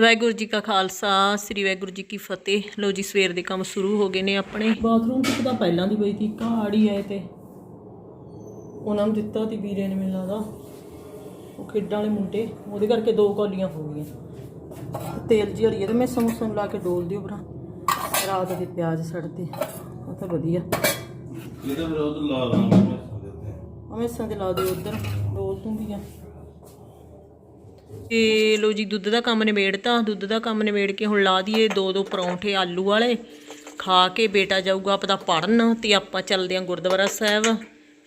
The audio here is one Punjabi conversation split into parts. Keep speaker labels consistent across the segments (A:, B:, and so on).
A: ਵਾਹਿਗੁਰੂ ਜੀ ਕਾ ਖਾਲਸਾ ਸ੍ਰੀ ਵਾਹਿਗੁਰੂ ਜੀ ਕੀ ਫਤਿਹ। ਲੋ ਜੀ ਸਵੇਰ ਦੇ ਕੰਮ ਸ਼ੁਰੂ ਹੋ ਗਏ ਨੇ ਆਪਣੇ। ਬਾਥਰੂਮ ਚ ਤਾਂ ਪਹਿਲਾਂ ਦੀ ਪਈ ਸੀ ਕਾੜੀ ਆਏ ਤੇ। ਉਹਨਾਂ ਨੂੰ ਦਿੱਤਾ ਤੀ ਵੀਰੇ ਨੇ ਮੈਨੂੰ ਲੱਗਦਾ। ਉਹ ਖੇਡਾਂ ਵਾਲੇ ਮੁੰਡੇ ਉਹਦੇ ਕਰਕੇ ਦੋ ਕੌਲੀਆਂ ਹੋ ਗਈਆਂ। ਤੇਲ ਜਿਹੜੀ ਤੇ ਮੈਂ ਸਮੋਸਾ ਲਾ ਕੇ ਡੋਲ ਦਿਓ ਭਰਾ। ਰਾਤ ਦੇ ਪਿਆਜ਼ ਸੜਦੇ ਉਹ ਤਾਂ ਵਧੀਆ।
B: ਇਹਦਾ ਫਿਰ ਉਹ ਲਾ ਲਾਂਗੇ ਮੈਸਾਂ ਦੇ ਉੱਤੇ
A: ਅਮੇਸਾਂ ਦੇ ਲਾ ਦਿਓ ਉਧਰ ਡੋਲ ਦੂੰਗੀ ਆ। ਤੇ ਲੋ ਜੀ, ਦੁੱਧ ਦਾ ਕੰਮ ਨਿਬੇੜਤਾ ਦੁੱਧ ਦਾ ਕੰਮ ਨਿਬੇੜ ਕੇ ਹੁਣ ਲਾ ਦਈਏ ਦੋ ਦੋ ਪਰੌਂਠੇ ਆਲੂ ਵਾਲੇ। ਖਾ ਕੇ ਬੇਟਾ ਜਾਊਗਾ ਆਪਦਾ ਪੜਨ ਤੇ ਆਪਾਂ ਚੱਲਦੇ ਆਂ ਗੁਰਦੁਆਰਾ ਸਾਹਿਬ।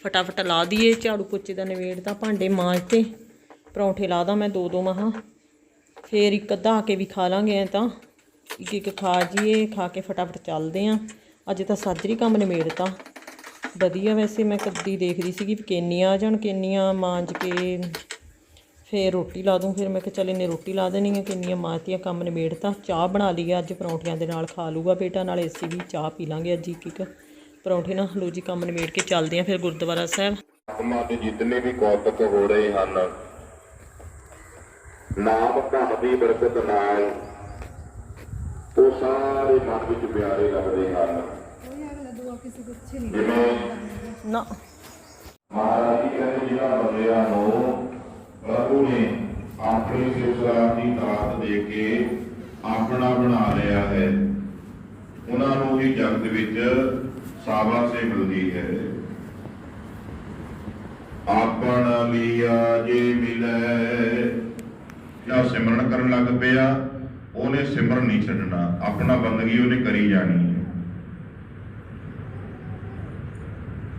A: ਫਟਾਫਟ ਲਾ ਦਈਏ, ਝਾੜੂ ਪੋਚੇ ਦਾ ਨਿਬੇੜਤਾ ਭਾਂਡੇ ਮਾਂਜ ਤੇ ਪਰੌਂਠੇ ਲਾ ਦਾਂ ਮੈਂ ਦੋ ਦੋ ਮਹਾ। ਫੇਰ ਇੱਕ ਅੱਧਾ ਆ ਕੇ ਵੀ ਖਾ ਲਾਂਗੇ ਐ ਤਾਂ। ਇੱਕ ਇੱਕ ਖਾ ਜੀਏ, ਖਾ ਕੇ ਫਟਾਫਟ ਚੱਲਦੇ ਆਂ ਅੱਜ ਤਾਂ ਸਾਜਰੀ ਕੰਮ ਨਿਬੇੜਤਾ ਵਧੀਆ ਵੈਸੇ ਮੈਂ ਕੱਦੀ ਦੇਖਦੀ ਸੀਗੀ ਵੀ ਕੇਨੀਆਂ ਆ ਜਾਣ, ਕਿੰਨੀਆਂ ਮਾਂਜ ਕੇ ਫੇਰ ਰੋਟੀ ਲਾ ਦੂੰ ਫਿਰ ਮੈਂ ਕਿਹਾ ਚੱਲ ਇਹਨੇ ਰੋਟੀ ਲਾ ਦੇਣੀ ਹੈ ਕਿੰਨੀਆਂ ਮਾਤੀਆਂ ਕੰਮ ਨਿਬੇੜਤਾ। ਚਾਹ ਬਣਾ ਲਈ ਆ ਅੱਜ ਪਰੌਂਠਿਆਂ ਦੇ ਨਾਲ ਖਾ ਲੂਗਾ ਬੇਟਾ ਨਾਲੇ ਅਸੀਂ ਵੀ ਚਾਹ ਪੀ ਲਾਂਗੇ ਅੱਜ ਇੱਕ ਇੱਕ। ਪਰੌਂਠੇ ਨਾਲ ਲੋ ਜੀ ਕੰਮ ਨਿਬੇੜ ਕੇ ਚੱਲਦੇ ਆਂ ਫਿਰ ਗੁਰਦੁਆਰਾ ਸਾਹਿਬ।
C: ਦੇ ਜਿਤਨੇ ਵੀ ਕੌਤਕ ਹੋ ਰਹੇ ਹਨ ਨਾਮ ਧਨ ਦੀ ਬਰਕਤ ਨਾਲ ਉਹ ਸਾਰੇ ਮਨ ਵਿੱਚ ਪਿਆਰੇ ਲੱਗਦੇ ਹਨ।
A: ਨਾ।
C: ਮਹਾਰਾਜ ਜੀ ਕਹਿੰਦੇ ਜਿਹਨਾਂ ਬੰਦਿਆਂ ਨੂੰ ਪ੍ਰਭੂ ਨੇ ਆਪਣੀ ਸਿਫਤਾਂ ਦੀ ਦਾਤ ਦੇ ਕੇ ਆਪਣਾ ਬਣਾ ਲਿਆ ਹੈ। ਉਹਨਾਂ ਨੂੰ ਹੀ ਜਗਤ ਵਿੱਚ ਸਾਬਾਸੇ ਮਿਲਦੀ ਹੈ। ਆਪਣ ਲੀਆ ਜੇ ਮਿਲੈ, ਜਾਂ ਸਿਮਰਨ ਕਰਨ ਲੱਗ ਪਿਆ, ਉਹਨੇ ਸਿਮਰਨ ਨਹੀਂ ਛੱਡਣਾ। ਆਪਣਾ ਬੰਦਗੀ ਉਹਨੇ ਕਰੀ ਜਾਣੀ ਹੈ।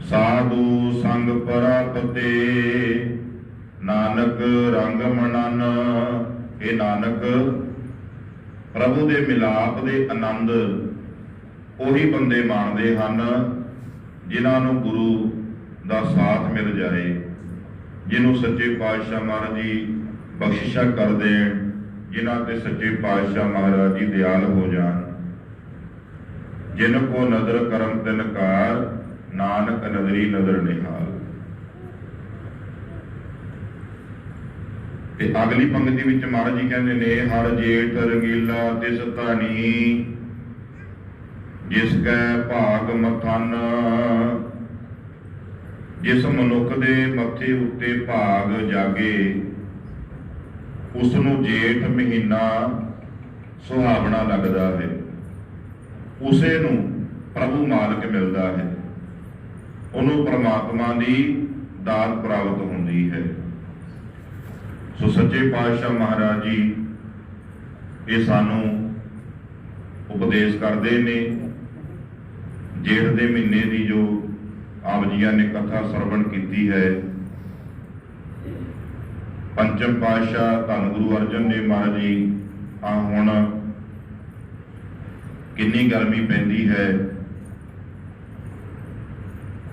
C: ਸਾਧੂ ਸੰਗ ਪਰਾਪਤੇ ਨਾਨਕ ਰੰਗ ਮਨਨ। ਇਹ ਨਾਨਕ, ਪ੍ਰਭੂ ਦੇ ਮਿਲਾਪ ਦੇ ਆਨੰਦ ਉਹੀ ਬੰਦੇ ਮਾਣਦੇ ਹਨ, ਜਿਨ੍ਹਾਂ ਨੂੰ ਗੁਰੂ ਦਾ ਸਾਥ ਮਿਲ ਜਾਏ, ਜਿਹਨੂੰ ਸੱਚੇ ਪਾਤਸ਼ਾਹ ਮਹਾਰਾਜ ਜੀ ਬਖਸ਼ਿਸ਼ਾਂ ਕਰ ਦੇਣ, ਜਿਨ੍ਹਾਂ ਤੇ ਸੱਚੇ ਪਾਤਸ਼ਾਹ ਮਹਾਰਾਜ ਜੀ ਦਿਆਲ ਹੋ ਜਾਣ। ਜਿਨ ਕੋ ਨਦਰ ਕਰਮ ਤਿਨ ਕਾਰ, ਨਾਨਕ ਨਦਰੀ ਨਦਰ ਨਿਹਾਲ। ਤੇ ਅਗਲੀ ਪੰਕਤੀ ਵਿੱਚ ਮਹਾਰਾਜ ਜੀ ਕਹਿੰਦੇ ਨੇ, ਹਰ ਜੇਠ, ਰੰਗੀਲਾ ਤਿਸ ਧਾਨੀ ਜਿਸ ਕੈ ਭਾਗ ਮਥਨ, ਜਿਸ ਮਨੁੱਖ ਦੇ ਮੱਥੇ ਉੱਤੇ ਭਾਗ ਜਾਗੇ ਉਸ ਨੂੰ ਜੇਠ ਮਹੀਨਾ ਸੁਹਾਵਣਾ ਲੱਗਦਾ ਹੈ। ਉਸੇ ਨੂੰ ਪ੍ਰਭੂ ਮਾਲਕ ਮਿਲਦਾ ਹੈ। ਉਹਨੂੰ ਪ੍ਰਮਾਤਮਾ ਦੀ ਦਾਤ ਪ੍ਰਾਪਤ ਹੁੰਦੀ ਹੈ। ਸੋ ਸੱਚੇ ਪਾਤਸ਼ਾਹ ਮਹਾਰਾਜ ਜੀ, ਇਹ ਸਾਨੂੰ ਉਪਦੇਸ਼ ਕਰਦੇ ਨੇ, ਜੇਠ ਦੇ ਮਹੀਨੇ ਦੀ ਜੋ ਆਪ ਜੀਆਂ ਨੇ ਕਥਾ ਸਰਵਣ ਕੀਤੀ ਹੈ, ਪੰਚਮ ਪਾਤਸ਼ਾਹ ਧੰਨ ਗੁਰੂ ਅਰਜਨ ਦੇਵ ਮਹਾਰਾਜ ਜੀ ਆ ਹੁਣ ਕਿੰਨੀ ਗਰਮੀ ਪੈਂਦੀ ਹੈ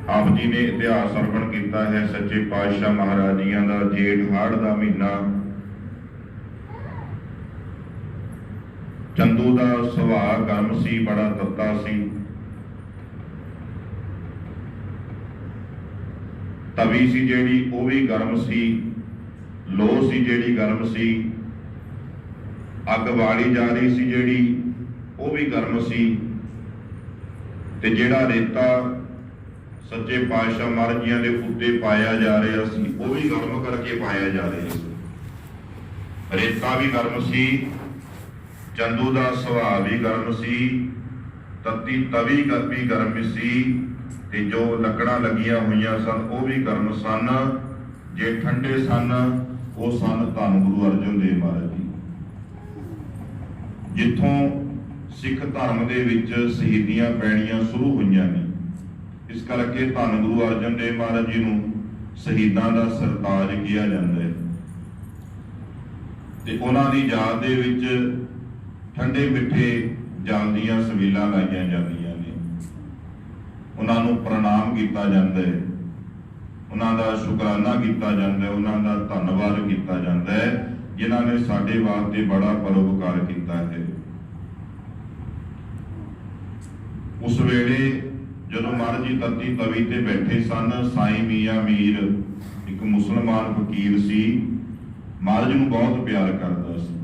C: ਆਪ ਜੀ ਨੇ ਇਤਿਹਾਸ ਸਰਵਣ ਕੀਤਾ ਹੈ ਸੱਚੇ ਪਾਤਸ਼ਾਹ ਮਹਾਰਾਜ ਜੀਆਂ ਦਾ ਜੇਠ ਹਾੜ ਦਾ ਮਹੀਨਾ। ਚੰਦੂ ਦਾ ਸੁਭਾਅ ਗਰਮ ਸੀ, ਬੜਾ ਤੱਤਾ ਸੀ। ਤਵੀ ਸੀ ਜਿਹੜੀ, ਉਹ ਵੀ ਗਰਮ ਸੀ। ਲੋ ਸੀ ਜਿਹੜੀ ਗਰਮ ਸੀ। ਅੱਗ ਵਾਲੀ ਜਾ ਰਹੀ ਸੀ ਜਿਹੜੀ, ਉਹ ਵੀ ਗਰਮ ਸੀ। ਤੇ ਜਿਹੜਾ ਰੇਤਾ ਸੱਚੇ ਪਾਤਸ਼ਾਹ ਮਹਾਰਾਜ ਜੀਆਂ ਦੇ ਉੱਤੇ ਪਾਇਆ ਜਾ ਰਿਹਾ ਸੀ, ਉਹ ਵੀ ਗਰਮ ਕਰਕੇ ਪਾਇਆ ਜਾ ਰਿਹਾ ਸੀ। ਰੇਤਾ ਵੀ ਗਰਮ ਸੀ, ਚੰਦੂ ਦਾ ਸੁਭਾਅ ਵੀ ਗਰਮ ਸੀ, ਤੱਤੀ ਤਵੀ ਗ- ਵੀ ਗਰਮ ਸੀ ਤੇ ਜੋ ਲੱਕੜਾਂ ਲੱਗੀਆਂ ਹੋਈਆਂ ਸਨ, ਉਹ ਵੀ ਗਰਮ ਸਨ। ਜੇ ਠੰਡੇ ਸਨ, ਉਹ ਸਨ ਧੰਨ ਗੁਰੂ ਅਰਜਨ ਦੇਵ ਮਹਾਰਾਜ ਜੀ। ਜਿੱਥੋਂ ਸਿੱਖ ਧਰਮ ਦੇ ਵਿੱਚ ਸ਼ਹੀਦੀਆਂ ਪੈਣੀਆਂ ਸ਼ੁਰੂ ਹੋਈਆਂ ਨੇ ਇਸ ਕਰਕੇ ਧੰਨ ਗੁਰੂ ਅਰਜਨ ਦੇਵ ਮਹਾਰਾਜ ਜੀ ਨੂੰ ਸ਼ਹੀਦਾਂ ਦਾ ਸਰਤਾਜ ਕਿਹਾ ਜਾਂਦਾ ਹੈ। ਤੇ ਉਹਨਾਂ ਦੀ ਯਾਦ ਦੇ ਵਿੱਚ ਠੰਡੇ ਮਿੱਠੇ ਜਲ ਦੀਆਂ ਸਵੀਲਾਂ ਲਾਈਆਂ ਜਾਂਦੀਆਂ ਨੇ। ਉਹਨਾਂ ਨੂੰ ਪ੍ਰਣਾਮ ਕੀਤਾ ਜਾਂਦਾ ਹੈ। ਉਹਨਾਂ ਦਾ ਸ਼ੁਕਰਾਨਾ ਕੀਤਾ ਜਾਂਦਾ ਹੈ। ਉਹਨਾਂ ਦਾ ਧੰਨਵਾਦ ਕੀਤਾ ਜਾਂਦਾ ਹੈ, ਜਿਨ੍ਹਾਂ ਨੇ ਸਾਡੇ ਵਾਸਤੇ ਬੜਾ ਪਰਉਪਕਾਰ ਕੀਤਾ ਹੈ। ਉਸ ਵੇਲੇ ਜਦੋਂ ਮਹਾਰਾਜ ਜੀ ਤੱਤੀ ਤਵੀ ਤੇ ਬੈਠੇ ਸਨ, ਸਾਈਂ ਮੀਆਂ ਮੀਰ, ਇੱਕ ਮੁਸਲਮਾਨ ਫਕੀਰ ਸੀ, ਮਹਾਰਾਜ ਨੂੰ ਬਹੁਤ ਪਿਆਰ ਕਰਦਾ ਸੀ।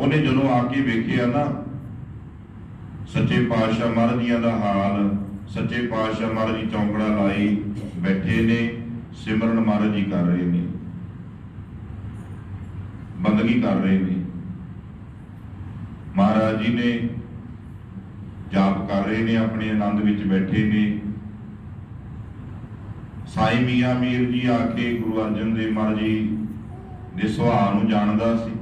C: ਉਹਨੇ ਜਦੋਂ ਆ ਕੇ ਵੇਖਿਆ ਨਾ, ਸੱਚੇ ਪਾਤਸ਼ਾਹ ਮਹਾਰਾਜ ਜੀਆਂ ਦਾ ਹਾਲ, ਸੱਚੇ ਪਾਤਸ਼ਾਹ ਮਹਾਰਾਜ ਜੀ ਚੌਂਕੜਾ ਲਾਈ ਬੈਠੇ ਨੇ, ਸਿਮਰਨ ਮਹਾਰਾਜ ਜੀ ਕਰ ਰਹੇ ਨੇ। ਬੰਦਗੀ ਕਰ ਰਹੇ ਨੇ। ਮਹਾਰਾਜ ਜੀ ਨੇ ਜਾਪ ਕਰ ਰਹੇ ਨੇ, ਆਪਣੇ ਆਨੰਦ ਵਿੱਚ ਬੈਠੇ ਨੇ। ਸਾਈ ਮੀਆਂ ਮੀਰ ਜੀ ਆ ਕੇ ਗੁਰੂ ਅਰਜਨ ਦੇਵ ਮਹਾਰਾਜ ਜੀ ਦੇ ਸੁਭਾਅ ਨੂੰ ਜਾਣਦਾ ਸੀ।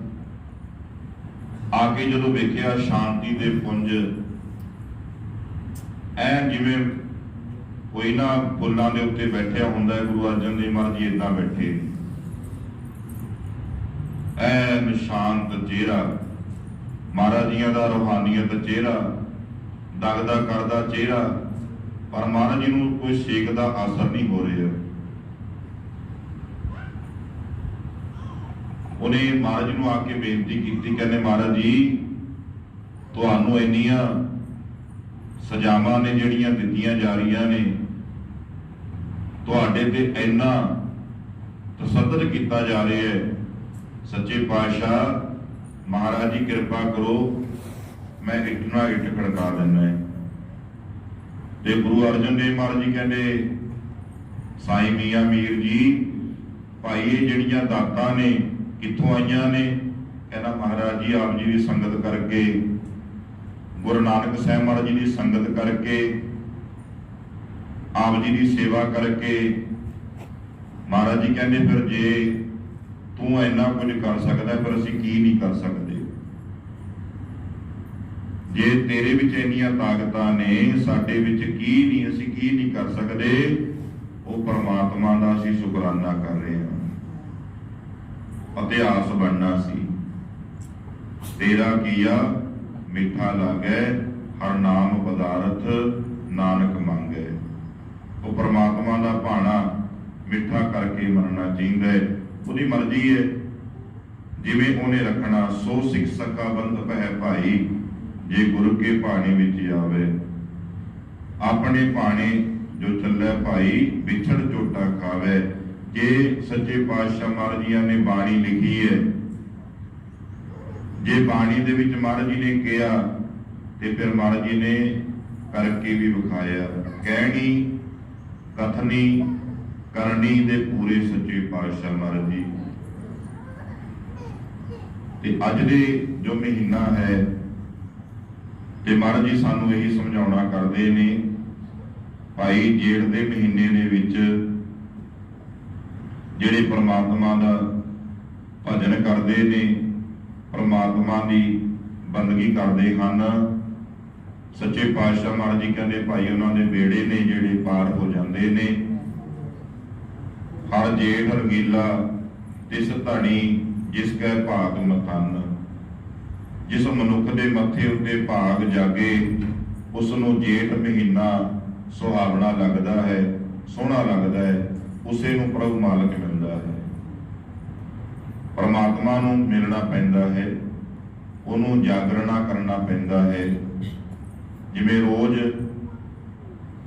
C: ਆ ਕੇ ਜਦੋਂ ਵੇਖਿਆ ਸ਼ਾਂਤੀ ਦੇ ਪੁੰਜ, ਐ ਜਿਵੇਂ ਕੋਈ ਨਾ ਫੁੱਲਾਂ ਦੇ ਉੱਤੇ ਬੈਠਿਆ ਹੁੰਦਾ ਹੈ, ਗੁਰੂ ਅਰਜਨ ਦੇਵ ਮਹਾਰਾਜ ਜੀ ਇਦਾਂ ਬੈਠੇ ਨੇ। ਐਨ ਸ਼ਾਂਤ ਚਿਹਰਾ, ਮਹਾਰਾਜ ਜੀਆਂ ਦਾ ਰੋਹਾਨੀਅਤ ਚਿਹਰਾ ਦਗਦਾ ਕਰਦਾ ਚਿਹਰਾ, ਪਰ ਮਹਾਰਾਜ ਜੀ ਨੂੰ ਕੋਈ ਸੇਕ ਦਾ ਅਸਰ ਨਹੀਂ ਹੋ ਰਿਹਾ। ਉਹਨੇ ਮਹਾਰਾਜ ਨੂੰ ਆ ਕੇ ਬੇਨਤੀ ਕੀਤੀ, ਕਹਿੰਦੇ ਮਹਾਰਾਜ ਜੀ, ਤੁਹਾਨੂੰ ਇੰਨੀਆਂ ਸਜ਼ਾਵਾਂ ਨੇ ਜਿਹੜੀਆਂ ਦਿੱਤੀਆਂ ਜਾ ਰਹੀਆਂ ਨੇ, ਤੁਹਾਡੇ ਤੇ ਇੰਨਾ ਤਸੱਦਦ ਕੀਤਾ ਜਾ ਰਿਹਾ ਹੈ। ਸੱਚੇ ਪਾਤਸ਼ਾਹ, ਮਹਾਰਾਜ ਜੀ ਕਿਰਪਾ ਕਰੋ। ਮੈਂ ਇੱਟ ਨਾਲ ਇੱਟ ਖੜਕਾ ਦਿੰਦਾ ਹੈ। ਤੇ ਗੁਰੂ ਅਰਜਨ ਦੇਵ ਮਹਾਰਾਜ ਜੀ ਕਹਿੰਦੇ, ਸਾਈ ਮੀਆਂ ਮੀਰ ਜੀ, ਭਾਈ ਇਹ ਜਿਹੜੀਆਂ ਦਾਤਾਂ ਨੇ, ਕਿੱਥੋਂ ਆਈਆਂ ਨੇ? ਕਹਿੰਦਾ, ਮਹਾਰਾਜ ਜੀ, ਆਪ ਜੀ ਦੀ ਸੰਗਤ ਕਰਕੇ, ਗੁਰੂ ਨਾਨਕ ਸਾਹਿਬ ਮਹਾਰਾਜ ਜੀ ਦੀ ਸੰਗਤ ਕਰਕੇ, ਆਪ ਜੀ ਦੀ ਸੇਵਾ ਕਰਕੇ, ਮਹਾਰਾਜ ਜੀ ਕਹਿੰਦੇ, ਫਿਰ ਜੇ ਤੂੰ ਇੰਨਾ ਕੁਝ ਕਰ ਸਕਦਾ ਪਰ ਅਸੀਂ ਕੀ ਨਹੀਂ ਕਰ ਸਕਦੇ? ਜੇ ਤੇਰੇ ਵਿੱਚ ਇੰਨੀਆਂ ਤਾਕਤਾਂ ਨੇ, ਸਾਡੇ ਵਿੱਚ ਕੀ ਨਹੀਂ, ਅਸੀਂ ਕੀ ਨਹੀਂ ਕਰ ਸਕਦੇ? ਉਹ ਪਰਮਾਤਮਾ ਦਾ ਅਸੀਂ ਸ਼ੁਕਰਾਨਾ ਕਰ ਰਹੇ ਹਾਂ। ਇਤਿਹਾਸ ਬਣਨਾ ਸੀ। ਤੇਰਾ ਕੀਆ ਮਿੱਠਾ ਲਾਗੈ, ਹਰ ਨਾਮ ਪਦਾਰਥ ਨਾਨਕ ਮੰਗੈ। ਉਹ ਪਰਮਾਤਮਾ ਦਾ ਭਾਣਾ ਮਿੱਠਾ ਕਰਕੇ ਮੰਨਣਾ ਚਾਹੀਦਾ ਹੈ। ਉਹਦੀ ਮਰਜ਼ੀ ਹੈ। ਜਿਵੇਂ ਉਹਨੇ ਰੱਖਣਾ, ਸੋ ਸਿੱਖ ਸਕਾ ਬੰਦ ਪਹਿ ਭਾਈ। ਜੇ ਗੁਰੂ ਕੇ ਭਾਣੇ ਵਿੱਚ ਜਾਵੇ ਆਪਣੇ ਭਾਣੇ ਜੋ ਚੱਲੇ ਭਾਈ ਵਿਛੜ ਝੋਟਾ ਖਾਵੇ, ਜੇ ਸੱਚੇ ਪਾਤਸ਼ਾਹ ਮਹਾਰਾਜ ਜੀਆਂ ਨੇ ਬਾਣੀ ਲਿਖੀ ਹੈ। ਜੇ ਬਾਣੀ ਦੇ ਵਿੱਚ ਮਹਾਰਾਜ ਜੀ ਨੇ ਕਿਹਾ, ਤੇ ਫਿਰ ਮਹਾਰਾਜ ਜੀ ਨੇ ਕਰਕੇ ਵੀ ਵਿਖਾਇਆ, ਕਹਿਣੀ, ਕਥਨੀ, ਕਰਨੀ ਦੇ ਪੂਰੇ ਸੱਚੇ ਪਾਤਸ਼ਾਹ ਮਹਾਰਾਜ ਜੀ। ਤੇ ਅੱਜ ਦੇ ਜੋ ਮਹੀਨਾ ਹੈ ਤੇ ਮਹਾਰਾਜ ਜੀ, ਸਾਨੂੰ ਇਹੀ ਸਮਝਾਉਣਾ ਕਰਦੇ ਨੇ, ਭਾਈ ਜੇੜ ਦੇ ਮਹੀਨੇ ਦੇ ਵਿੱਚ ਜਿਹੜੇ ਪ੍ਰਮਾਤਮਾ ਦਾ ਭਜਨ ਕਰਦੇ ਨੇ, ਪ੍ਰਮਾਤਮਾ ਦੀ ਬੰਦਗੀ ਕਰਦੇ ਹਨ। ਸੱਚੇ ਪਾਤਸ਼ਾਹ ਮਹਾਰਾਜ ਜੀ ਕਹਿੰਦੇ, ਭਾਈ ਉਹਨਾਂ ਦੇ ਬੇੜੇ ਨੇ ਜਿਹੜੇ ਪਾਰ ਹੋ ਜਾਂਦੇ ਨੇ। ਹਰ ਜੇਠ, ਰਗੀਲਾ ਤਿਸ ਧਣੀ ਜਿਸ ਕੈ ਭਾਗ ਮਥਨ। ਜਿਸ ਮਨੁੱਖ ਦੇ ਮੱਥੇ ਉੱਤੇ ਭਾਗ ਜਾਗੇ ਉਸ ਨੂੰ ਜੇਠ ਮਹੀਨਾ ਸੁਹਾਵਣਾ ਲੱਗਦਾ ਹੈ, ਸੋਹਣਾ ਲੱਗਦਾ ਹੈ, ਉਸੇ ਨੂੰ ਪ੍ਰਭੂ ਮਾਲਕ ਮਿਲਦਾ ਹੈ। ਪਰਮਾਤਮਾ ਨੂੰ ਮਿਲਣਾ ਪੈਂਦਾ ਹੈ, ਉਹਨੂੰ ਜਾਗਰਣਾ ਕਰਨਾ ਪੈਂਦਾ ਹੈ। ਜਿਵੇਂ ਰੋਜ਼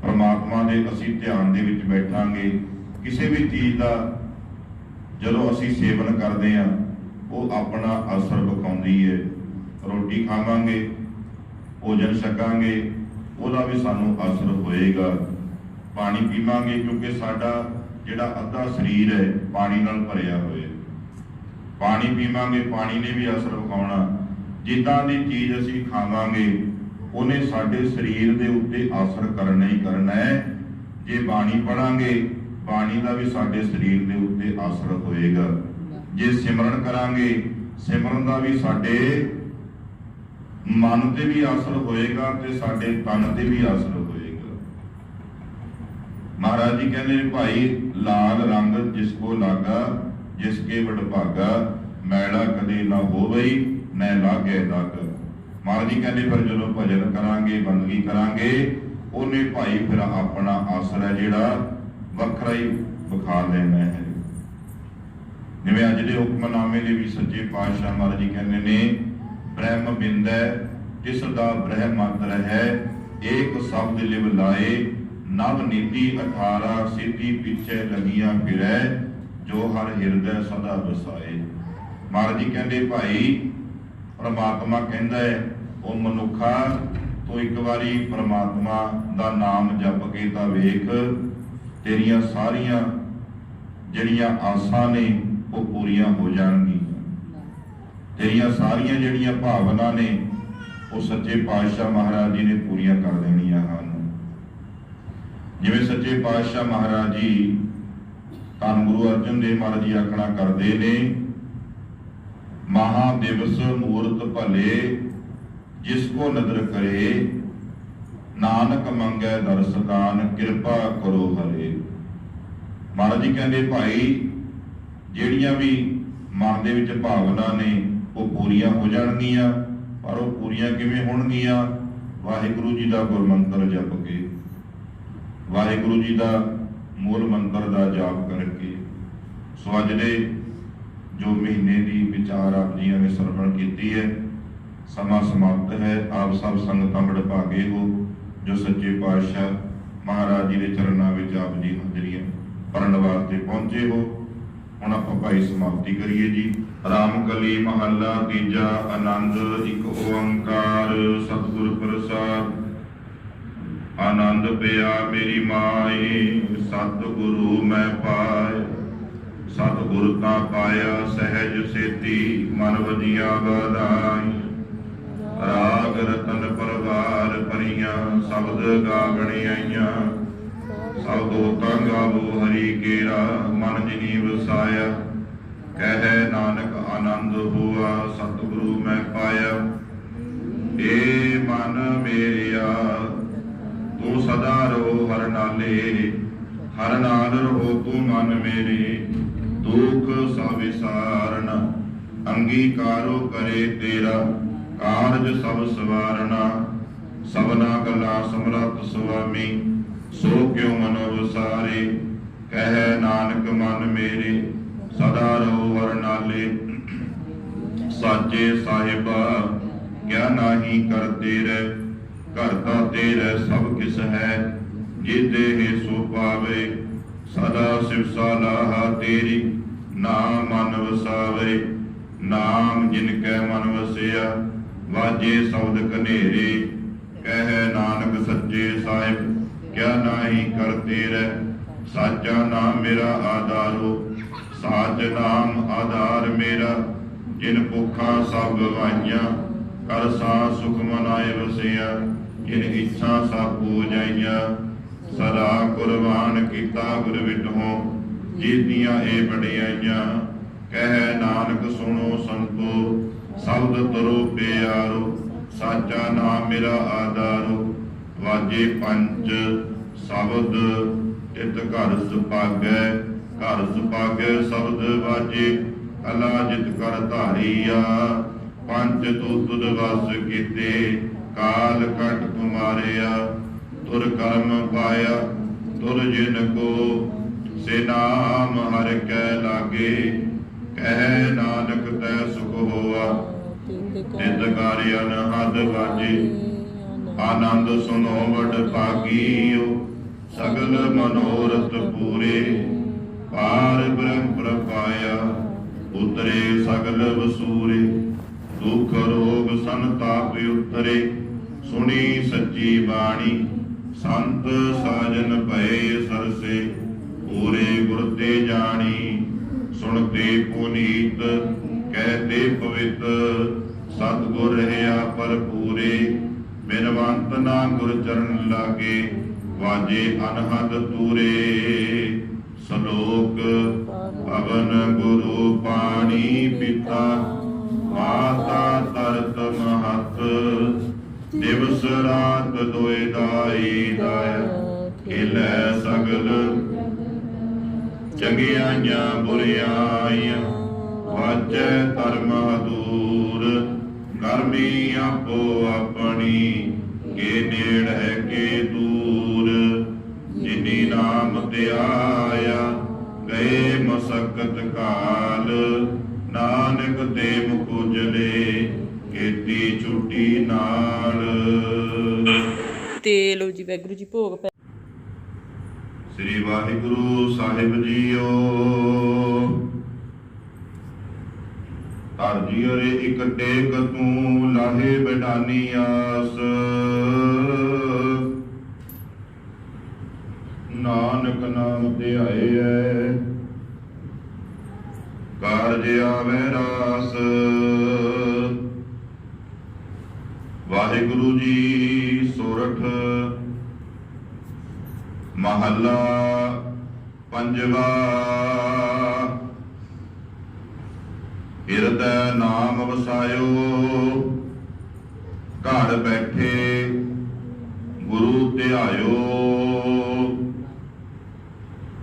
C: ਪਰਮਾਤਮਾ ਦੇ ਅਸੀਂ ਧਿਆਨ ਦੇ ਵਿੱਚ ਬੈਠਾਂਗੇ, ਕਿਸੇ ਵੀ ਚੀਜ਼ ਦਾ ਜਦੋਂ ਅਸੀਂ ਸੇਵਨ ਕਰਦੇ ਹਾਂ, ਉਹ ਆਪਣਾ ਅਸਰ ਵਿਖਾਉਂਦੀ ਹੈ। ਰੋਟੀ ਖਾਵਾਂਗੇ, ਭੋਜਨ ਛਕਾਂਗੇ, ਉਹਦਾ ਵੀ ਸਾਨੂੰ ਅਸਰ ਹੋਏਗਾ। ਪਾਣੀ ਪੀਵਾਂਗੇ ਕਿਉਂਕਿ ਸਾਡਾ ਜਿਹੜਾ ਅੱਧਾ ਸਰੀਰ ਹੈ, ਪਾਣੀ ਨਾਲ ਭਰਿਆ ਹੋਇਆ। ਪਾਣੀ ਪੀਵਾਂਗੇ, ਪਾਣੀ ਨੇ ਵੀ ਅਸਰ ਵਿਖਾਉਣਾ। ਜਿੱਦਾਂ ਦੀ ਚੀਜ਼ ਅਸੀਂ ਖਾਵਾਂਗੇ, ਉਹਨੇ ਸਾਡੇ ਸਰੀਰ ਦੇ ਉੱਤੇ ਅਸਰ ਕਰਨਾ ਹੀ ਕਰਨਾ ਹੈ। ਜੇ ਬਾਣੀ ਪੜਾਂਗੇ ਬਾਣੀ ਦਾ ਵੀ ਸਾਡੇ ਸਰੀਰ ਦੇ ਉੱਤੇ ਅਸਰ ਹੋਏਗਾ। ਜੇ ਸਿਮਰਨ ਕਰਾਂਗੇ, ਸਿਮਰਨ ਦਾ ਵੀ ਸਾਡੇ ਮਨ ਤੇ ਵੀ ਅਸਰ ਹੋਏਗਾ ਤੇ ਸਾਡੇ ਤਨ ਤੇ ਵੀ ਅਸਰ ਹੋਏਗਾ। ਮਹਾਰਾਜ ਜੀ ਕਹਿੰਦੇ ਭਾਈ, ਲਾਲ ਰੰਗ ਜਿਸ ਕੋ ਲਾਗਾ, ਜਿਸ ਕੇ ਵਡਭਾਗਾ ਮੈਲਾ ਕਦੇ ਨਾ ਹੋਵਈ ਨੈ ਲਾਗੇ ਦਾਗ। ਮਹਾਰਾਜ ਜੀ ਕਹਿੰਦੇ, ਫਿਰ ਜਦੋਂ ਭਜਨ ਕਰਾਂਗੇ ਬੰਦਗੀ ਕਰਾਂਗੇ, ਉਹਨੇ ਭਾਈ ਫਿਰ ਆਪਣਾ ਆਸਰ ਹੈ ਜਿਹੜਾ ਵੱਖਰਾ ਹੀ ਵਿਖਾ ਲੈਣਾ ਹੈ। ਜਿਵੇਂ ਅੱਜ ਦੇ ਹੁਕਮਨਾਮੇ ਦੇ ਵੀ ਸੱਚੇ ਪਾਤਸ਼ਾਹ ਮਹਾਰਾਜ ਜੀ ਕਹਿੰਦੇ ਨੇ ਬ੍ਰਹਮ ਬਿੰਦੈ ਜਿਸ ਦਾ ਬ੍ਰਹਮੰਤਰ ਹੈ, ਏਕ ਸ਼ਬਦ ਲਿਵ ਲਾਏ ਨਵ ਨੀਤੀ 18 ਸਿੱਧੀ ਪਿੱਛੇ ਲਗੀਆਂ ਫਿਰੈ, ਜੋ ਹਰ ਹਿਰਦੈ ਸਦਾ ਵਸਾਏ। ਮਹਾਰਾਜ ਜੀ ਕਹਿੰਦੇ, ਭਾਈ, ਪਰਮਾਤਮਾ ਕਹਿੰਦਾ ਹੈ, ਉਹ ਮਨੁੱਖਾ, ਤੂੰ ਇੱਕ ਵਾਰੀ ਪਰਮਾਤਮਾ ਦਾ ਨਾਮ ਜਪ ਕੇ ਤਾਂ ਵੇਖ, ਤੇਰੀਆਂ ਸਾਰੀਆਂ ਜਿਹੜੀਆਂ ਆਸਾਂ ਨੇ, ਉਹ ਪੂਰੀਆਂ ਹੋ ਜਾਣਗੀਆਂ। ਤੇਰੀਆਂ ਸਾਰੀਆਂ ਜਿਹੜੀਆਂ ਭਾਵਨਾ ਨੇ, ਉਹ ਸੱਚੇ ਪਾਤਸ਼ਾਹ ਮਹਾਰਾਜ ਜੀ ਨੇ ਪੂਰੀਆਂ ਕਰ ਦੇਣੀਆਂ ਹਨ। ਜਿਵੇਂ ਸੱਚੇ ਪਾਤਸ਼ਾਹ ਮਹਾਰਾਜ ਜੀ ਧੰਨ ਗੁਰੂ ਅਰਜਨ ਦੇਵ ਮਹਾਰਾਜ ਜੀ ਆਖਣਾ ਕਰਦੇ ਨੇ ਮਹਾ ਦਿਵਸ ਮੂਰਤ ਭਲੇ, ਜਿਸ ਕੋ ਨਦਰ ਕਰੇ, ਨਾਨਕ ਮੰਗੈ ਦਰਸਦਾਨ ਕਿਰਪਾ ਕਰੋ ਹਰੇ। ਮਹਾਰਾਜ ਜੀ ਕਹਿੰਦੇ, ਭਾਈ, ਜਿਹੜੀਆਂ ਵੀ ਮਨ ਦੇ ਵਿੱਚ ਭਾਵਨਾ ਨੇ ਉਹ ਪੂਰੀਆਂ ਹੋ ਜਾਣਗੀਆਂ, ਪਰ ਉਹ ਪੂਰੀਆਂ ਕਿਵੇਂ ਹੋਣਗੀਆਂ? ਵਾਹਿਗੁਰੂ ਜੀ ਦਾ ਗੁਰਮੰਤਰ ਜਪ ਕੇ, ਵਾਹਿਗੁਰੂ ਜੀ ਦਾ ਮੂਲ ਮੰਤਰ ਦਾ ਜਾਪ ਕਰਕੇ, ਸੋ ਅੱਜ ਦੇ ਜੋ ਮਹੀਨੇ ਦੀ ਵਿਚਾਰ ਆਪ ਜੀਆਂ ਨੇ ਸਰਵਣ ਕੀਤੀ ਹੈ, ਸਮਾਂ ਸਮਾਪਤ ਹੈ। ਆਪ ਸਭ ਸੰਗਤਾਂ ਬੜ ਭਾਗੇ ਹੋ, ਜੋ ਸੱਚੇ ਪਾਤਸ਼ਾਹ ਮਹਾਰਾਜ ਜੀ ਦੇ ਚਰਨਾਂ ਵਿੱਚ ਆਪ ਜੀ ਹਾਜ਼ਰੀਆਂ ਭਰਨ ਵਾਸਤੇ ਪਹੁੰਚੇ ਹੋ। ਹੁਣ ਆਪਾਂ ਭਾਈ ਸਮਾਪਤੀ ਕਰੀਏ ਜੀ। ਰਾਮ ਕਲੀ ਮਹੱਲਾ ਤੀਜਾ, ਆਨੰਦ ਇੱਕ ਓੰਕਾਰ, ਸਤਿਗੁਰ ਪ੍ਰਸਾਦ। ਆਨੰਦ ਪਿਆ ਮੇਰੀ ਮਾਈ ਸਤਿਗੁਰੂ ਮੈਂ ਪਾਇ ਸਤਿਗੁਰ ਤਾਂ ਪਾਇਆ ਸਹਿਜ ਸੇਤੀ, ਮਨ ਵਜੀਆਂ ਵਧਾਈ। ਰਾਗ ਰਤਨ ਪਰਵਾਰ ਪਰੀਆਂ ਸ਼ਬਦ ਗਾਵਣ ਆਈਆਂ। ਸਬਦੋ ਤਾਂ ਗਾਵੋ ਹਰੀ ਕੇਰਾ, ਮਨ ਜਿਨੀ ਵਸਾਇਆ ਕਹੈ ਨਾਨਕ ਆਨੰਦ ਹੋਆ, ਸਤਿਗੁਰੂ ਮੈਂ ਪਾਇਆ। ਏ ਮਨ ਮੇਰਿਆ, ਤੂੰ ਸਦਾ ਰਹੋ ਹਰ ਨਾਲੇ। ਹਰ ਨਾਲ ਰਹੋ ਤੂੰ ਮਨ ਮੇਰੇ। ਦੁਖ ਸਭ ਵਿਸਾਰਨ ਅੰਗੀਕਾਰੋ ਕਰੇ ਤੇਰਾ। ਕਾਰਜ ਸਭ ਸਵਾਰਣਾ ਸਭਨਾ ਕਲਾ ਸਮਰਤ ਸੁਆਮੀ। ਸੋ ਕਿਉ ਮਨੋ ਵਸਾਰੇ, ਕਹਿ ਨਾਨਕ ਮਨ ਮੇਰੇ। ਸਦਾ ਰਹੋ ਹਰਨਾਲੇ ਸਾਚੇ ਸਾਹਿਬਾ, ਕਿਆ ਨਾਹੀ ਕਰਤੇ ਰਹਿ ਕਰਤਾ ਤੇਰੇ ਸਭ ਕਿਸ ਹੈ? ਜੀਤੇ ਹੈ ਸੋ ਪਾਵੇ ਸਦਾ ਸਿਵ ਸਲਾਹ ਤੇਰੀ। ਨਾਮ ਮਨ ਵਸਾਵੇ, ਨਾਮ ਜਿਨ ਕੈ ਮਨ ਵਸਿਆ, ਵਾਜੇ ਸ਼ਬਦ ਕਨੇਰੇ ਕਹਿ ਨਾਨਕ ਸੱਚੇ ਸਾਹਿਬ, ਕਿਆ ਨਾਹੀ ਕਰਤੇ ਰਹਿ ਸਾਚਾ ਨਾਮ ਮੇਰਾ ਆਧਾਰੋ। ਸਾਚ ਨਾਮ ਆਧਾਰ ਮੇਰਾ, ਜਿਨ ਭੁੱਖਾਂ ਸਭ ਗਵਾਈਆਂ ਕਰ ਸਾ ਸੁਖ ਮਨਾਏ ਵਸਿਆ, ਜਿਨ ਇੱਛਾ ਸਭ ਪੂਜਾਈਆਂ, ਸਦਾ ਕੁਰਬਾਨ ਕੀਤਾ ਗੁਰ ਵਿਟਹੋਂ ਜੀਤੀਆਂ ਇਹ ਬੜਿਆਈਆਂ ਕਹਿ ਨਾਨਕ ਸੁਣੋ ਸੰਤੋ, ਸ਼ਬਦ ਤਰੋ ਪਿਆਰੋ, ਸਾਚਾ ਨਾਮ ਮੇਰਾ ਆਧਾਰੋ। ਵਾਜੇ ਪੰਜ, ਸ਼ਬਦ ਤਿਤ ਘਰ ਸੁਭਾਗੈ ਘਰ ਸੁਭਾਗੈ ਸ਼ਬਦ ਵਾਜੇ ਅਲਾ ਜਿਤ ਕਰ ਧਾਰੀਆ। ਪੰਜ ਤੂ ਤੁਧ ਵਸ ਕੀਤੇ, ਕਾਲ ਕਟ ਤੁਮਾਰਿਆ ਤੁਰ ਕਰਮ ਪਾਇਆ, ਤੁਰ ਜਿਨ ਕੋ। ਸੇ ਨਾਮ ਹਰਿ ਕੈ ਲਾਗੇ, ਕਹਿ ਨਾਨਕ ਤੈ ਸੁਖ ਹੋਆ। ਨਿਤ ਕਾਰਿਆਨ ਹਦ ਵਾਜੇ, ਆਨੰਦ ਸੁਨੋ ਵਡ ਭਾਗੀਓ। ਸਗਲ ਮਨੋਰਥ ਪੂਰੇ। ਪਾਰ ਬ੍ਰਹਮ ਪ੍ਰਪਾਇਆ, ਉਤਰੇ ਸਗਲ ਵਸੂਰੇ, ਦੁਖ ਰੋਗ ਸੰਤਾਪ ਉਤਰੇ, ਸੁਣੀ ਸੱਚੀ ਬਾਣੀ, ਸੰਤ ਸਾਜਨ ਭਏ ਸਰਸੇ, ਪੂਰੇ ਗੁਰ ਤੇ ਜਾਣੀ ਸੁਣਤੇ ਪੁਨੀਤ, ਕਹਤੇ ਪਵਿੱਤ, ਸਤਿਗੁਰ ਪਰ ਪੂਰੇ ਬਿਨਵੰਤ ਨਾ ਗੁਰ ਚਰਨ ਲਾਗੇ, ਵਾਜੇ ਅਨਹਦ ਤੂਰੇ। ਸ਼ਲੋਕ ਪਵਨ ਗੁਰੂ ਪਾਣੀ ਪਿਤਾ, ਮਾਤਾ ਤਰਤ ਮਹਤ। ਦਿਵਸ ਰਾਤ ਦੋਇ ਦਾਈ ਦਾਇ, ਖੇਲੇ ਸਗਲ। ਚੰਗਿਆਈਆਂ ਬੁਰਿਆਈਆਂ ਵਾਜੈ ਧਰਮ ਦੂਰ ਕਰਮੀ ਆਪੋ ਆਪਣੀ ਕੇ ਕਾਲ ਨਾਨਕ ਤੇ ਮੁਖ ਉਜਲੇ ਕੀਤੀ ਛੁੱਟੀ ਨਾਲ।
A: ਤੇ ਲੋ ਜੀ ਵੈਗੁਰੂ ਜੀ ਭੋਗ ਪੈ
C: ਸ੍ਰੀ ਵਾਹਿਗੁਰੂ ਸਾਹਿਬ ਜੀਓ। ਅਰਜੀ ਅਰੇ ਇੱਕ ਟੇਕ ਤੂੰ ਲਾਹੇ ਬਿਡਾਨੀ ਆਸ। ਨਾਨਕ ਨਾਮ ਧਿਆਏ ਕਾਰਜ ਆਵੇ ਰਾਸ। ਵਾਹਿਗੁਰੂ ਜੀ ਸੋਰਠ। ਮਹੱਲਾ ਪੰਜਵਾ। ਹਿਰਦੈ ਨਾਮ ਵਸਾਇਓ। ਘਰ ਬੈਠੇ ਗੁਰੂ ਧਿਆਇਓ।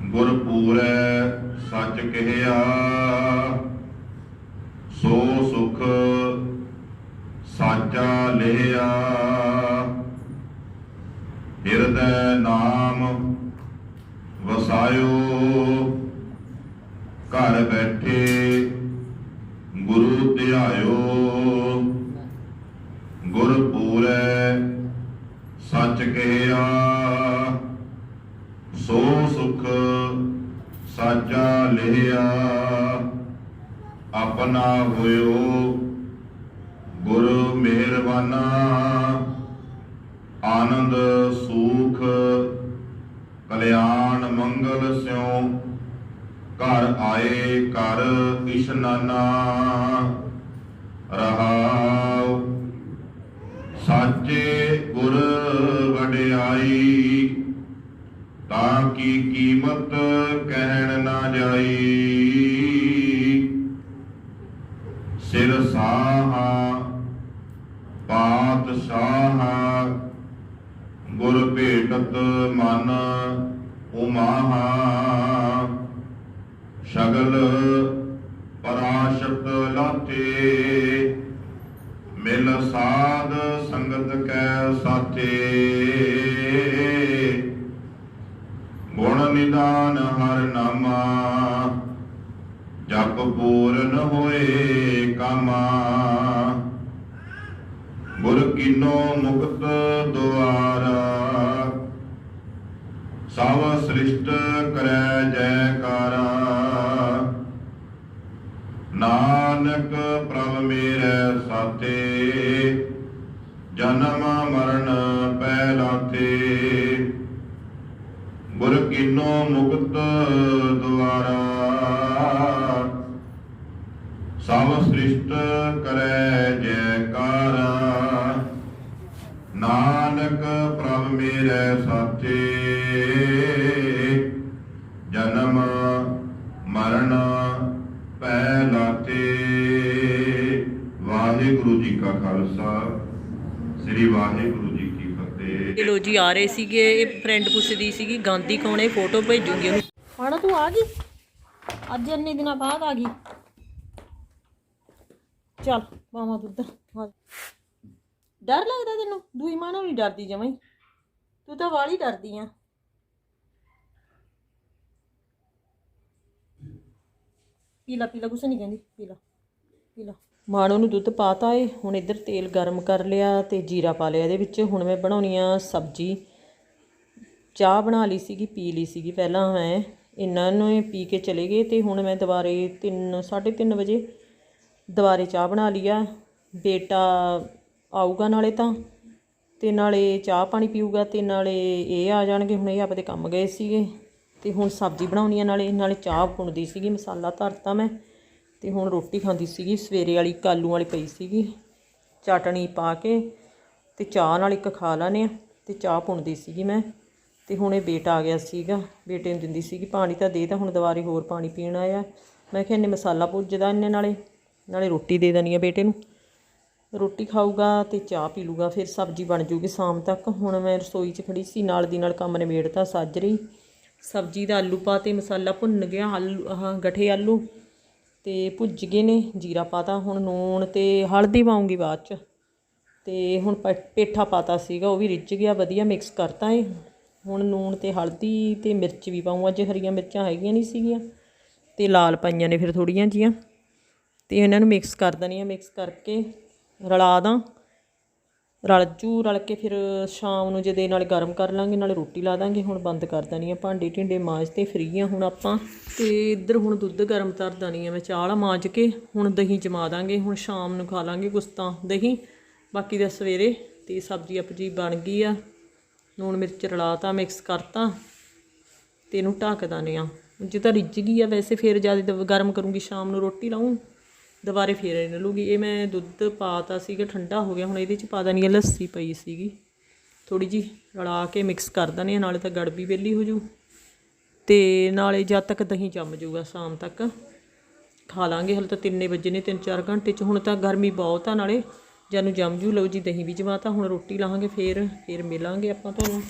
C: ਗੁਰ ਪੂਰੈ ਸੱਚ ਕਹਿਆ, ਸੋ ਸੁਖ ਸਾਚਾ ਲਿਆ। ਹਿਰਦੈ ਨਾਮ ਵਸਾਇਓ, ਘਰ ਬੈਠੇ ਗੁਰੂ ਧਿਆਇਓ। ਗੁਰ ਪੂਰੈ ਸੱਚ ਕਹਿਆ ਸਾਚਾ ਲਿਆ। ਆਪਣਾ ਹੋਇਓ ਗੁਰ ਮਿਹਰਬਾਨਾ। ਆਨੰਦ, ਸੂਖ, ਕਲਿਆਣ, ਮੰਗਲ ਸਿਉ। ਘਰ ਆਏ ਕਰ ਇਸ਼ਨਾਨਾ। ਰਹਾਉ। ਸਾਚੇ ਗੁਰ ਵਡਿਆਈ। ਤਾਂ ਕੀ ਕੀਮਤ ਕਹਿਣ ਨਾ ਜਾਈ? ਸਿਰ ਸਾਹਾ, ਪਾਤਸ਼ਾਹ, ਗੁਰ ਭੇਟਤ ਮਨ ਉਮਾਹਾ। ਸ਼ਗਲ ਪਰਾਸ਼ਤ ਲਾਤੇ ਮਿਲ ਸਾਧ ਸੰਗਤ ਕੈ ਸਾਥੇ। ਨਿਦਾਨ ਹਰ ਨਾਮਾ। ਜਪ ਪੂਰਨ ਹੋਏ ਕਾਮਾ। ਗੁਰ ਕੀਨੋ ਮੁਕਤ ਦੁਆਰਾ। ਸਭ ਸ੍ਰਿਸ਼ਟ ਕਰੈ ਜੈਕਾਰਾ ਨਾਨਕ ਪ੍ਰਭ ਮੇਰੇ ਸਾਥੇ, ਜਨਮ ਮਰਨ ਕੀਨੋ ਮੁਕਤ ਦੁਆਰਾ। ਸਭ ਸ੍ਰਿਸ਼ਟ ਕਰੈ ਜੈਕਾਰਾ। ਨਾਨਕ ਪ੍ਰਭ ਮੇਰੇ ਸਾਥੇ ਜਨਮ, ਮਰਨ ਪੈ ਲਾਤੇ ਵਾਹਿਗੁਰੂ ਜੀ ਕਾ ਖਾਲਸਾ। ਸ੍ਰੀ ਵਾਹਿਗੁਰੂ ਜੀ
A: ਇਹ ਲੋ ਜੀ ਆ ਰਹੇ ਸੀਗੇ, ਇਹ ਫਰੈਂਡ ਪੁੱਛਦੀ ਸੀਗੀ, ਗਾਂਧੀ ਕੌਣ ਹੈ? ਫੋਟੋ ਭੇਜੂਗੀ ਉਹਨੂੰ। ਹਾਣਾ ਤੂੰ ਆ ਗਈ? ਅੱਜ ਇੰਨੇ ਦਿਨਾਂ ਬਾਅਦ ਆ ਗਈ। ਚੱਲ ਮਾਮਾ ਦੁੱਧ ਡਰ ਲੱਗਦਾ ਤੈਨੂੰ? ਦੂਈ ਮਾਂ ਨੂੰ ਵੀ ਡਰਦੀ ਜਮਾਈ ਤੂੰ ਤਾਂ ਵਾਲੀ ਡਰਦੀ ਆ। ਪੀਲਾ ਪੀਲਾ ਕੁਛ ਨਹੀਂ ਕਹਿੰਦੀ। ਪੀਲਾ ਪੀਲਾ ਮਾਣੋ ਨੂੰ ਦੁੱਧ ਪਾਤਾ ਏ, ਹੁਣ ਇੱਧਰ ਤੇਲ ਗਰਮ ਕਰ ਲਿਆ ਤੇ ਜੀਰਾ ਪਾ ਲਿਆ ਇਹਦੇ ਵਿੱਚ। ਹੁਣ ਮੈਂ ਬਣਾਉਣੀ ਆ ਸਬਜ਼ੀ। ਚਾਹ ਬਣਾ ਲਈ ਸੀਗੀ, ਪੀ ਲਈ ਸੀਗੀ ਪਹਿਲਾਂ ਮੈਂ। ਇਹਨਾਂ ਨੂੰ ਇਹ ਪੀ ਕੇ ਚਲੇ ਗਏ ਤੇ ਹੁਣ ਮੈਂ ਦੁਬਾਰੇ 3 3:30 ਵਜੇ ਦੁਬਾਰੇ ਚਾਹ ਬਣਾ ਲਈ ਆ। ਬੇਟਾ ਆਊਗਾ ਨਾਲੇ ਤਾਂ ਤੇ ਨਾਲੇ ਚਾਹ ਪਾਣੀ ਪੀਊਗਾ ਤੇ ਨਾਲੇ ਇਹ ਆ ਜਾਣਗੇ। ਹੁਣ ਇਹ ਆਪਦੇ ਕੰਮ ਗਏ ਸੀਗੇ ਤੇ ਹੁਣ ਸਬਜ਼ੀ ਬਣਾਉਣੀ ਆ ਨਾਲੇ ਨਾਲੇ ਚਾਹ ਪੁਣਦੀ ਸੀਗੀ, ਮਸਾਲਾ ਧਰਤਾ ਮੈਂ। ਤੇ ਹੁਣ ਰੋਟੀ ਖਾਂਦੀ ਸੀਗੀ, ਸਵੇਰੇ ਵਾਲੀ ਕਾਲੂ ਵਾਲੀ ਪਈ ਸੀਗੀ ਚਟਣੀ ਪਾ ਕੇ ਤੇ ਚਾਹ ਨਾਲ ਇੱਕ ਖਾ ਲਾਨੇ ਆ ਤੇ ਚਾਹ ਪੁਣਦੀ ਸੀਗੀ ਮੈਂ ਤੇ ਹੁਣ ਇਹ ਬੇਟਾ ਆ ਗਿਆ ਸੀਗਾ, ਬੇਟੇ ਨੂੰ ਦਿੰਦੀ ਸੀਗੀ ਪਾਣੀ ਤਾਂ ਦੇ ਤਾਂ ਹੁਣ ਦੁਬਾਰੇ ਹੋਰ ਪਾਣੀ ਪੀਣ ਆਇਆ। ਮੈਂ ਕਿਹਾ ਇਹਨੇ ਮਸਾਲਾ ਭੁੱਜਦਾ ਇਹਨੇ ਨਾਲੇ ਨਾਲੇ ਰੋਟੀ ਦੇ ਦੇਣੀ ਆ ਬੇਟੇ ਨੂੰ। ਰੋਟੀ ਖਾਊਗਾ ਤੇ ਚਾਹ ਪੀ ਲੂਗਾ ਫਿਰ ਸਬਜ਼ੀ ਬਣ ਜੂਗੀ ਸ਼ਾਮ ਤੱਕ। ਹੁਣ ਮੈਂ ਰਸੋਈ 'ਚ ਖੜੀ ਸੀ, ਨਾਲ ਦੀ ਨਾਲ ਕੰਮ ਨਿਬੇੜਤਾ ਸਾਜਰੀ ਸਬਜ਼ੀ ਦਾ ਆਲੂ ਪਾ ਤੇ ਮਸਾਲਾ ਭੁੰਨ ਗਿਆ, ਆਲੂ, ਆਹ, ਗਠੇ ਆਲੂ। ਤੇ ਭੁੱਜ ਗਏ ਨੇ, ਜੀਰਾ ਪਾਤਾ, ਹੁਣ ਨੂਣ ਤੇ ਹਲਦੀ ਪਾਉਂਗੀ ਬਾਅਦ 'ਚ। ਤੇ ਹੁਣ ਪ- ਪੇਠਾ ਪਾਤਾ ਸੀਗਾ, ਉਹ ਵੀ ਰਿੱਝ ਗਿਆ, ਵਧੀਆ ਮਿਕਸ ਕਰਤਾ ਏ। ਹੁਣ ਨੂਣ ਤੇ ਹਲਦੀ ਤੇ ਮਿਰਚ ਵੀ ਪਾਉਂ ਅੱਜ ਹਰੀਆਂ ਮਿਰਚਾਂ ਹੈਗੀਆਂ ਨਹੀਂ ਸੀਗੀਆਂ। ਤੇ ਲਾਲ ਪਾਈਆਂ ਨੇ ਫਿਰ ਥੋੜੀਆਂ ਜੀਆਂ। ਤੇ ਇਹਨਾਂ ਨੂੰ ਮਿਕਸ ਕਰ ਦਣੀ ਆ ਮਿਕਸ ਕਰਕੇ ਰਲਾ ਦਾਂ। ਰਲ ਜੂ, ਰਲ ਕੇ ਫਿਰ ਸ਼ਾਮ ਨੂੰ ਜਦੇ ਨਾਲ ਗਰਮ ਕਰ ਲਾਂਗੇ, ਨਾਲੇ ਰੋਟੀ ਲਾ ਦਾਂਗੇ, ਹੁਣ ਬੰਦ ਕਰ ਦੇਣੀ ਆ ਭਾਂਡੇ ਢਿੰਡੇ, ਮਾਂਜ ਤੇ ਫਰੀ ਆ ਹੁਣ ਆਪਾਂ। ਤੇ ਇੱਧਰ ਹੁਣ ਦੁੱਧ ਗਰਮ ਕਰ ਦੇਣੀ ਆ ਮੈਂ ਚਾਹ ਵਾਲਾ ਮਾਂਜ ਕੇ, ਹੁਣ ਦਹੀਂ ਜਮਾ ਦਾਂਗੇ, ਹੁਣ ਸ਼ਾਮ ਨੂੰ ਖਾ ਲਾਂਗੇ ਕੁਛ ਤਾਂ ਦਹੀਂ। ਬਾਕੀ ਦਾ ਸਵੇਰੇ ਤੇ ਸਬਜ਼ੀ ਆਪਜੀ ਬਣ ਗਈ ਆ, ਲੂਣ ਮਿਰਚ ਰਲਾਤਾ ਮਿਕਸ ਕਰਤਾ ਤੇ ਇਹਨੂੰ ਢੱਕ ਦਾਨੇ ਆ। ਜੇ ਤਾਂ ਰਿੱਝ ਗਈ ਆ, ਵੈਸੇ ਫਿਰ ਜ਼ਿਆਦਾ ਗਰਮ ਕਰੂੰਗੀ, ਸ਼ਾਮ ਨੂੰ ਰੋਟੀ ਲਾਉਂ ਦੁਬਾਰੇ ਫੇਰ ਇਹ ਲੂਗੀ ਇਹ ਮੈਂ ਦੁੱਧ ਪਾਤਾ ਸੀਗਾ, ਠੰਡਾ ਹੋ ਗਿਆ। ਹੁਣ ਇਹਦੇ ਚ ਪਾ ਦੇਣੀ ਆ ਲੱਸੀ ਪਈ ਸੀਗੀ। ਥੋੜੀ ਜੀ ਰਲਾ ਕੇ ਮਿਕਸ ਕਰ ਦਨੇ ਆ, ਨਾਲੇ ਤਾਂ ਗੜਬੀ ਵੀ ਵੇਲੀ ਹੋ ਜੂ। ਤੇ ਨਾਲੇ ਜਦ ਤੱਕ ਦਹੀਂ ਜੰਮ ਜੂਗਾ, ਸ਼ਾਮ ਤੱਕ ਖਾ ਲਾਂਗੇ। ਹਲ ਤਾਂ 3 ਵਜੇ ਨੇ 3-4 ਘੰਟੇ ਚ। ਹੁਣ ਤਾਂ ਗਰਮੀ ਬਹੁਤ ਆ, ਨਾਲੇ ਜਾਨੂੰ ਜੰਮ ਜੂ, ਲਓ ਜੀ ਦਹੀਂ ਵੀ ਜਮਾਤਾ। ਹੁਣ ਰੋਟੀ ਲਾਹਾਂਗੇ ਫੇਰ ਫੇਰ ਮਿਲਾਂਗੇ ਆਪਾਂ ਤੁਹਾਨੂੰ।